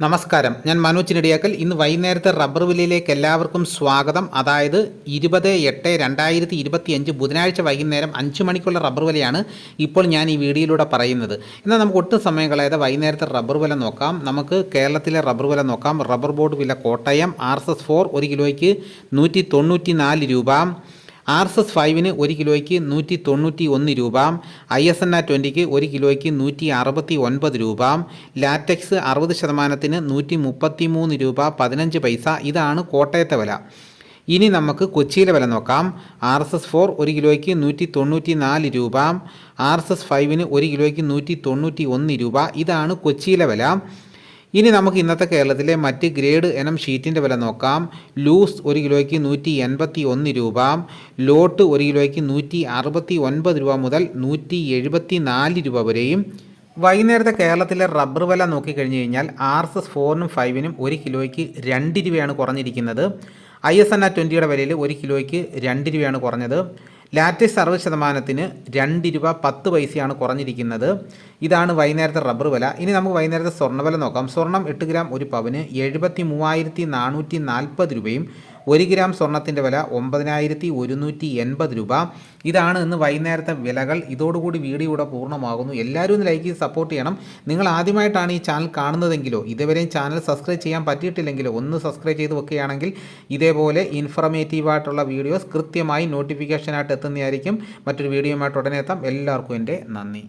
നമസ്കാരം. ഞാൻ മനോജ് നെടിയാക്കൽ ഇന്ന് വൈകുന്നേരത്തെ റബ്ബർ വിലയിലേക്ക് എല്ലാവർക്കും സ്വാഗതം. അതായത് ഇരുപത് എട്ട് രണ്ടായിരത്തി ഇരുപത്തി അഞ്ച് ബുധനാഴ്ച വൈകുന്നേരം അഞ്ച് മണിക്കുള്ള റബ്ബർ വിലയാണ് ഇപ്പോൾ ഞാൻ ഈ വീഡിയോയിലൂടെ പറയുന്നത്. എന്നാൽ നമുക്ക് ഒട്ടും സമയം കളയാതെ വൈകുന്നേരത്തെ റബ്ബർ വില നോക്കാം. നമുക്ക് കേരളത്തിലെ റബ്ബർ വില നോക്കാം. റബ്ബർ ബോർഡ് വില Kottayam R S S four ഒരു കിലോയ്ക്ക് നൂറ്റി തൊണ്ണൂറ്റി നാല് രൂപ. ആർ എസ് എസ് ഫൈവിന് ഒരു കിലോയ്ക്ക് നൂറ്റി തൊണ്ണൂറ്റി ഒന്ന് രൂപ ഐ എസ് എൻ ആർ ട്വന്റിക്ക് ഒരു കിലോയ്ക്ക് നൂറ്റി അറുപത്തി ഒൻപത് രൂപ ലാറ്റക്സ് അറുപത് ശതമാനത്തിന് നൂറ്റി മുപ്പത്തി മൂന്ന് രൂപ പതിനഞ്ച് പൈസ. ഇതാണ് കോട്ടയത്തെ വില. ഇനി നമുക്ക് കൊച്ചിയിലെ വില നോക്കാം. ആർ എസ് എസ് ഫോർ ഒരു കിലോയ്ക്ക് നൂറ്റി തൊണ്ണൂറ്റി നാല് രൂപ ആർ എസ് എസ് ഫൈവിന് ഒരു കിലോയ്ക്ക് നൂറ്റി തൊണ്ണൂറ്റി ഒന്ന് രൂപ. ഇതാണ് കൊച്ചിയിലെ വില. ഇനി നമുക്ക് ഇന്നത്തെ കേരളത്തിലെ മറ്റ് ഗ്രേഡ് എനം ഷീറ്റിന്റെ വില നോക്കാം. ലൂസ് ഒരു കിലോയ്ക്ക് നൂറ്റി എൺപത്തി ഒന്ന് രൂപ. ലോട്ട് ഒരു കിലോയ്ക്ക് നൂറ്റി അറുപത്തി ഒൻപത് രൂപ മുതൽ നൂറ്റി എഴുപത്തി നാല് രൂപ വരെയും. വൈകുന്നേരത്തെ കേരളത്തിലെ റബ്ബർ വില നോക്കിക്കഴിഞ്ഞ് കഴിഞ്ഞാൽ ആർ എസ് എസ് ഫോറിനും ഫൈവിനും ഒരു കിലോയ്ക്ക് രണ്ട് രൂപയാണ് കുറഞ്ഞിരിക്കുന്നത്. ഐ എസ് എൻ ആ ട്വന്റിയുടെ വിലയിൽ ഒരു കിലോയ്ക്ക് രണ്ട് രൂപയാണ് കുറഞ്ഞത്. ലാറ്റക്സ് അറുപത് ശതമാനത്തിന് രണ്ട് രൂപ പത്ത് പൈസയാണ് കുറഞ്ഞിരിക്കുന്നത്. ഇതാണ് വൈകുന്നേരത്തെ റബ്ബർ വില. ഇനി നമുക്ക് വൈകുന്നേരത്തെ സ്വർണ വില നോക്കാം. സ്വർണം എട്ട് ഗ്രാം ഒരു പവന് എഴുപത്തി മൂവായിരത്തി നാനൂറ്റി നാൽപ്പത് രൂപയും ഒരു ഗ്രാം സ്വർണത്തിന്റെ വില ഒമ്പതിനായിരത്തി ഒരുന്നൂറ്റി എൺപത് രൂപ. ഇതാണ് ഇന്ന് വൈകുന്നേരത്തെ വിലകൾ. ഇതോടുകൂടി വീഡിയോ ഇവിടെ പൂർണമാകുന്നു. എല്ലാവരും ഒന്ന് ലൈക്ക് ചെയ്ത് സപ്പോർട്ട് ചെയ്യണം. നിങ്ങൾ ആദ്യമായിട്ടാണ് ഈ ചാനൽ കാണുന്നതെങ്കിലോ ഇതുവരെയും ചാനൽ സബ്സ്ക്രൈബ് ചെയ്യാൻ പറ്റിയിട്ടില്ലെങ്കിലോ ഒന്ന് സബ്സ്ക്രൈബ് ചെയ്ത് വെക്കുകയാണെങ്കിൽ ഇതേപോലെ ഇൻഫർമേറ്റീവായിട്ടുള്ള വീഡിയോസ് കൃത്യമായി നോട്ടിഫിക്കേഷനായിട്ട് എത്തുന്നതായിരിക്കും. മറ്റൊരു വീഡിയോയുമായിട്ട് ഉടനെ എത്താം. എല്ലാവർക്കും എന്റെ നന്ദി.